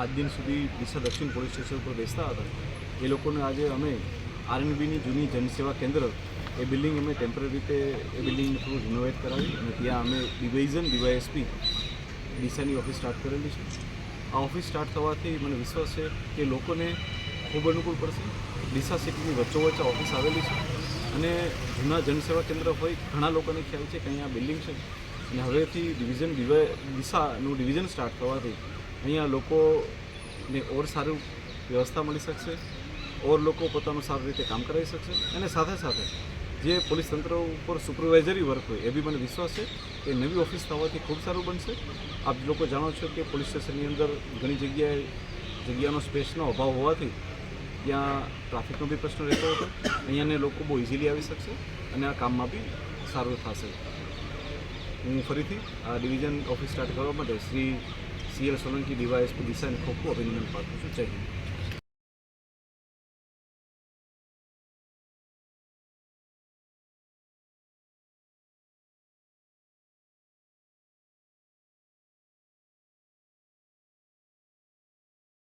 આજ દિન સુધી ડીસા દક્ષિણ પોલીસ સ્ટેશન ઉપર બેસતા હતા. એ લોકોને આજે અમે આરએનબીની જૂની જનસેવા કેન્દ્ર, એ બિલ્ડિંગ અમે ટેમ્પરરી રીતે એ બિલ્ડિંગ થોડું રિનોવેટ કરાવી અને ત્યાં અમે ડિવિઝન, ડીવાયએસપી ડીસાની ઓફિસ સ્ટાર્ટ કરેલી છે. આ ઓફિસ સ્ટાર્ટ થવાથી મને વિશ્વાસ છે કે લોકોને ખૂબ અનુકૂળ પડશે. ડીસા સિટીની વચ્ચોવચ્ચ ઓફિસ આવેલી છે અને જૂના જનસેવા કેન્દ્ર હોય ઘણા લોકોને ખ્યાલ છે કે અહીંયા બિલ્ડિંગ છે. અને હવેથી ડિવિઝન, ડિવાય, ડીસાનું ડિવિઝન સ્ટાર્ટ થવાથી અહીંયા લોકોને ઓર સારું વ્યવસ્થા મળી શકશે, ઓર લોકો પોતાનું સારી રીતે કામ કરાવી શકશે અને સાથે સાથે જે પોલીસ તંત્ર ઉપર સુપરવાઇઝરી વર્ક હોય, એ બી મને વિશ્વાસ છે કે નવી ઓફિસ થવાથી ખૂબ સારું બનશે. આપ લોકો જાણો છો કે પોલીસ સ્ટેશનની અંદર ઘણી જગ્યાએ જગ્યાનો સ્પેસનો અભાવ હોવાથી ત્યાં ટ્રાફિકનો બી પ્રશ્ન રહેતો હતો. અહીંયાને લોકો બહુ ઇઝીલી આવી શકશે અને આ કામમાં બી સારું થશે. હું ફરીથી આ ડિવિઝન ઓફિસ સ્ટાર્ટ કરવા માટે Shri C L Solanki DYSP દિશાને ખૂબ અભિનંદન પાઠવું છું જય હિન્દ